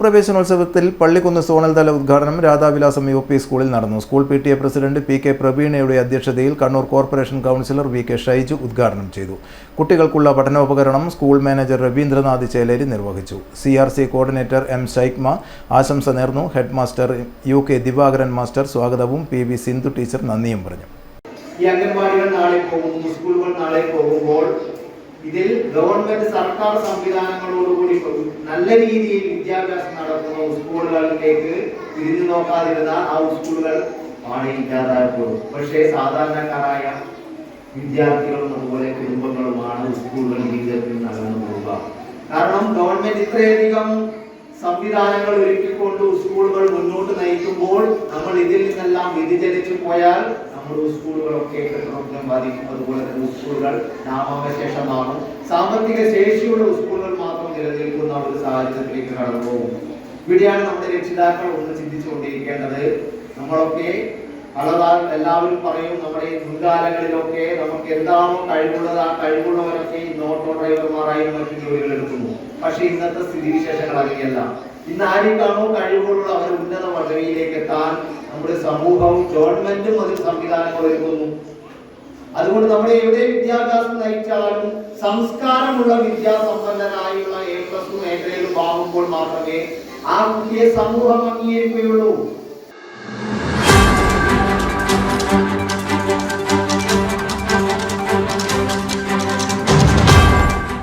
പ്രവേശനോത്സവത്തിൽ Pallikkunnu zonal തല ഉദ്ഘാടനം രാധാവിലാസം U P സ്കൂളിൽ നടന്നു. School P T A president P K പ്രവീണയുടെ അധ്യക്ഷതയിൽ Kannur corporation councillor V K Shaiju ഉദ്ഘാടനം ചെയ്തു. കുട്ടികൾക്കുള്ള പഠനോപകരണം സ്കൂൾ മാനേജർ രവീന്ദ്രനാഥ് ചേലേരി നിർവഹിച്ചു. C R C coordinator M Shaikma ആശംസ നേർന്നു. Head master U K Divakaran master സ്വാഗതവും പി വി സിന്ധു ടീച്ചർ നന്ദിയും പറഞ്ഞു. ഈ അംഗൻവാടികൾ നാളെ പോകുന്നു സ്കൂളുകൾ നാളെ പോകുമ്പോൾ ഇതിൽ ഗവൺമെന്റ് സർക്കാർ സംവിധാനങ്ങളോടുകൂടി നല്ല രീതിയിൽ വിദ്യാഭ്യാസം നടത്തുന്ന സ്കൂളുകളിലേക്ക് തിരിഞ്ഞു നോക്കാതിരുന്നാൽ ആ സ്കൂളുകൾ ആണ് ഇല്ലാതായപ്പോഴും പക്ഷേ സാധാരണക്കാരായ വിദ്യാർത്ഥികളും അതുപോലെ കുടുംബങ്ങളുമാണ് സ്കൂളുകൾ ജീവിതത്തിൽ നടന്നു പോവുക കാരണം ഗവൺമെന്റ് ഇത്രയധികം സംവിധാനങ്ങൾ ഒരുക്കിക്കൊണ്ട് മുന്നോട്ട് നമ്മൾ ഇതിൽ നിന്നെല്ലാം വ്യതിചലിച്ചു പോയാൽ നമ്മുടെ സ്കൂളുകളൊക്കെ കെട്ടിടത്തിനും ബാധിക്കും. അതുപോലെ തന്നെ സ്കൂളുകൾ നാമാവശേഷമാണ് സാമ്പത്തിക ശേഷിയുള്ള സ്കൂളുകൾ മാത്രം നിലനിൽക്കുന്ന ഒരു സാഹചര്യത്തിലേക്ക് കടന്നു പോകും. ഇവിടെയാണ് നമ്മുടെ രക്ഷിതാക്കൾ ഒന്ന് ചിന്തിച്ചുകൊണ്ടിരിക്കേണ്ടത്. നമ്മളൊക്കെ അളവാൽ എല്ലാവരും പറയും നമ്മുടെ മുൻകാലങ്ങളിലൊക്കെ നമുക്ക് എന്താണോ കഴിവുള്ളത് ആ കഴിവുള്ളവരൊക്കെ ഈ ഓട്ടോ ഡ്രൈവർമാരായും മറ്റു ജോലികൾ എടുക്കുന്നു. പക്ഷെ ഇന്നത്തെ സ്ഥിതിവിശേഷങ്ങൾ അങ്ങനെയല്ല. ഇന്ന് ആരെക്കാണോ കഴിവുകളുള്ള അവർ ഉന്നത പദവിയിലേക്ക് എത്താൻ നമ്മുടെ സമൂഹവും ഗവൺമെന്റും അതിൽ സംവിധാനങ്ങൾ ഒരുക്കുന്നു. അതുകൊണ്ട് നമ്മുടെ എവിടെ വിദ്യാഭ്യാസം നയിച്ചാലും സംസ്കാരമുള്ള വിദ്യാസമ്പന്നനായുള്ള എ പ്ലസ് മേഖലയിലും ആകുമ്പോൾ മാത്രമേ ആ കുട്ടിയെ സമൂഹം അംഗീകരിക്കുകയുള്ളൂ.